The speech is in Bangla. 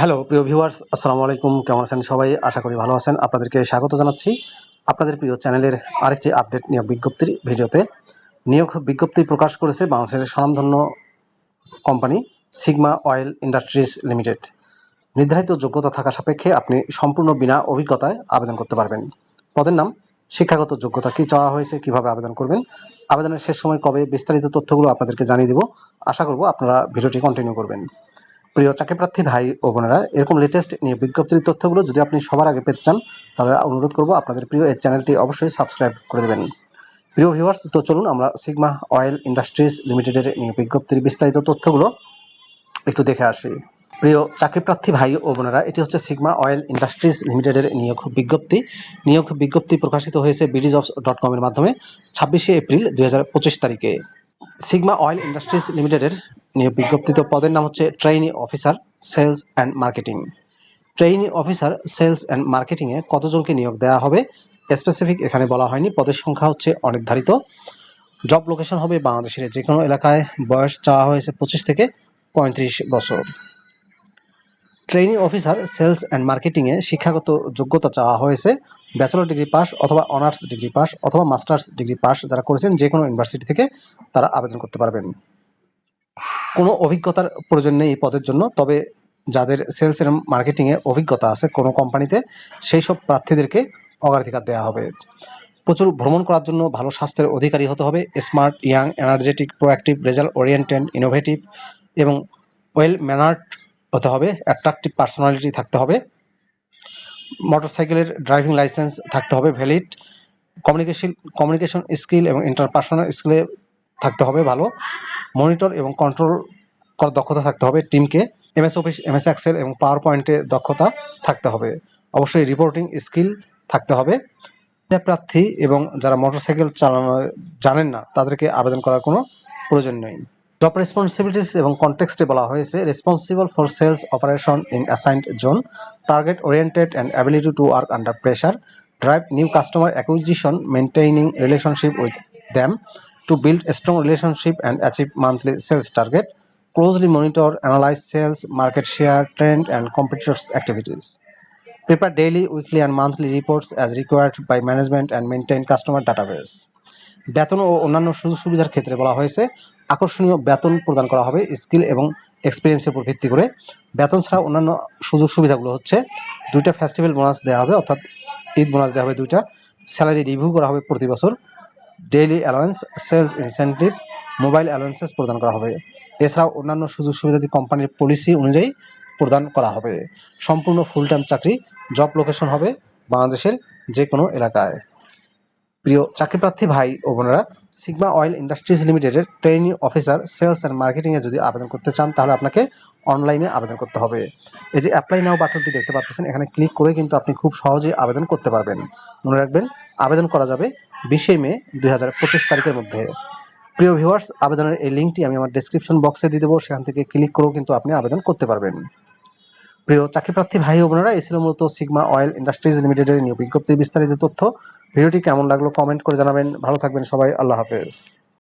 হ্যালো প্রিয় ভিউয়ার্স আসসালামু আলাইকুম। কেমন আছেন সবাই? আশা করি ভালো আছেন। আপনাদেরকে স্বাগত জানাচ্ছি আপনাদের প্রিয় চ্যানেলের আরেকটি আপডেট নিয়োগ বিজ্ঞপ্তির ভিডিওতে। নিয়োগ বিজ্ঞপ্তি প্রকাশ করেছে বাংলাদেশের স্বনামধন্য company Sigma Oil Industries Limited. নির্ধারিত যোগ্যতা থাকা সাপেক্ষে আপনি সম্পূর্ণ বিনা অভিজ্ঞতায় আবেদন করতে পারবেন। পদের নাম, শিক্ষাগত যোগ্যতা কি চাওয়া হয়েছে, কীভাবে আবেদন করবেন, আবেদনের শেষ সময় কবে বিস্তারিত তথ্যগুলো আপনাদেরকে জানিয়ে দিব। আশা করব আপনারা ভিডিওটি কন্টিনিউ করবেন। প্রিয় চাকরি প্রার্থী ভাই ও বোনেরা, এরকম লেটেস্ট নিয়ে বিজ্ঞপ্তির তথ্যগুলো যদি আপনি সবার আগে পেতে চান, তাহলে অনুরোধ করব আপনাদের প্রিয় এই চ্যানেলটি অবশ্যই সাবস্ক্রাইব করে দেবেন। প্রিয় ভিউয়ার্স তো চলুন আমরা সিগমা অয়েল ইন্ডাস্ট্রিজ লিমিটেডের নিয়ে বিজ্ঞপ্তির বিস্তারিত তথ্যগুলো একটু দেখে আসি। প্রিয় চাকরি প্রার্থী ভাই ও বোনেরা, এটি হচ্ছে সিগমা অয়েল ইন্ডাস্ট্রিজ লিমিটেডের নিয়োগ বিজ্ঞপ্তি। নিয়োগ বিজ্ঞপ্তি প্রকাশিত হয়েছে বিডিজ ডট কমের মাধ্যমে, ছাব্বিশে এপ্রিল দুই হাজার পঁচিশ তারিখে। সিগমা অয়েল ইন্ডাস্ট্রিজ লিমিটেডের নিয়োগ বিজ্ঞপ্তিত পদের নাম হচ্ছে trainee officer sales and marketing trainee officer sales and মার্কেটিংয়ে কতজনকে নিয়োগ দেওয়া হবে? স্পেসিফিক এখানে বলা হয়নি। পদের সংখ্যা হচ্ছে অনির্ধারিত। জব লোকেশন হবে বাংলাদেশের যে কোনো এলাকায়। বয়স চাওয়া হয়েছে পঁচিশ থেকে পঁয়ত্রিশ বছর। ট্রেনিং অফিসার সেলস অ্যান্ড মার্কেটিংয়ে শিক্ষাগত যোগ্যতা চাওয়া হয়েছে। ব্যাচেলর ডিগ্রি পাস অথবা অনার্স ডিগ্রি পাস অথবা মাস্টার্স ডিগ্রি পাস যারা করেছেন যে কোনো ইউনিভার্সিটি থেকে তারা আবেদন করতে পারবেন। কোনো অভিজ্ঞতার প্রয়োজন নেই এই পদের জন্য। তবে যাদের সেলস এন্ড মার্কেটিংয়ে অভিজ্ঞতা আছে কোনো কোম্পানিতে সেই সব প্রার্থীদেরকে অগ্রাধিকার দেওয়া হবে। প্রচুর ভ্রমণ করার জন্য ভালো স্বাস্থ্যের অধিকারী হতে হবে। Smart young energetic proactive result oriented innovative এবং ওয়েল ম্যানার্ড হতে হবে। অ্যাট্রাকটিভ পার্সোনালিটি থাকতে হবে। মোটরসাইকেলের ড্রাইভিং লাইসেন্স থাকতে হবে ভ্যালিড কমিউনিকেশন কমিউনিকেশন স্কিল এবং ইন্টারপার্সোনাল স্কিলে থাকতে হবে ভালো। মনিটর এবং কন্ট্রোল করার দক্ষতা থাকতে হবে টিমকে এমএস অফিস এমএস এক্সেল এবং পাওয়ার পয়েন্টে দক্ষতা থাকতে হবে। অবশ্যই রিপোর্টিং স্কিল থাকতে হবে। প্রার্থী এবং যারা মোটরসাইকেল চালানো জানেন না তাদেরকে আবেদন করার কোনো প্রয়োজন নেই। জব রেসপন্সিবিলিটিস এবং কনটেক্সটে বলা হয়েছে responsible for sales operation in assigned zone target oriented and ability to work under pressure drive new customer acquisition, maintaining relationship with them to build a strong relationship and achieve monthly sales target, closely monitor, analyze sales, market share, trend and competitors' activities. Prepare daily, weekly and monthly reports as required by management and maintain customer database. বেতন ও অন্যান্য সুযোগ সুবিধার ক্ষেত্রে বলা হয়েছে আকর্ষণীয় বেতন প্রদান করা হবে স্কিল এবং এক্সপিরিয়েন্সের উপর ভিত্তি করে বেতন ছাড়া অন্যান্য সুযোগ সুবিধাগুলো হচ্ছে দুইটা ফেস্টিভ্যাল বোনাস দেওয়া হবে অর্থাৎ ঈদ বোনাস দেওয়া হবে দুইটা স্যালারি রিভিউ করা হবে প্রতি বছর daily allowance sales incentive, mobile allowances প্রদান করা হবে। এছাড়াও অন্যান্য সুযোগ সুবিধাদি কোম্পানির পলিসি অনুযায়ী প্রদান করা হবে। সম্পূর্ণ ফুল টাইম চাকরি, জব লোকেশন হবে বাংলাদেশের যে কোনো এলাকায়। প্রিয় চাকরিপ্রার্থী ভাই ও বোনেরা, সিগমা অয়েল ইন্ডাস্ট্রিজ লিমিটেডের ট্রেনিং অফিসার সেলস অ্যান্ড মার্কেটিংয়ে যদি আবেদন করতে চান, তাহলে আপনাকে অনলাইনে আবেদন করতে হবে। এই যে অ্যাপ্লাই নাও বাটনটি দেখতে পাচ্ছেন, এখানে ক্লিক করে কিন্তু আপনি খুব সহজেই আবেদন করতে পারবেন। মনে রাখবেন, আবেদন করা যাবে বিশে মে দুই হাজার পঁচিশ তারিখের মধ্যে। প্রিয় ভিউয়ার্স আবেদনের এই লিঙ্কটি আমি আমার ডেসক্রিপশন বক্সে দিয়ে দেবো। সেখান থেকে ক্লিক করেও কিন্তু আপনি আবেদন করতে পারবেন। প্রিয় চাকরিপ্রার্থী ভাই ও বোনেরা, এই ছিল মূলত সিগমা অয়েল ইন্ডাস্ট্রিজ লিমিটেডের নিয়োগ বিজ্ঞপ্তির বিস্তারিত তথ্য। ভিডিওটি কেমন লাগল কমেন্ট করে জানাবেন। ভালো থাকবেন সবাই। আল্লাহ হাফেজ।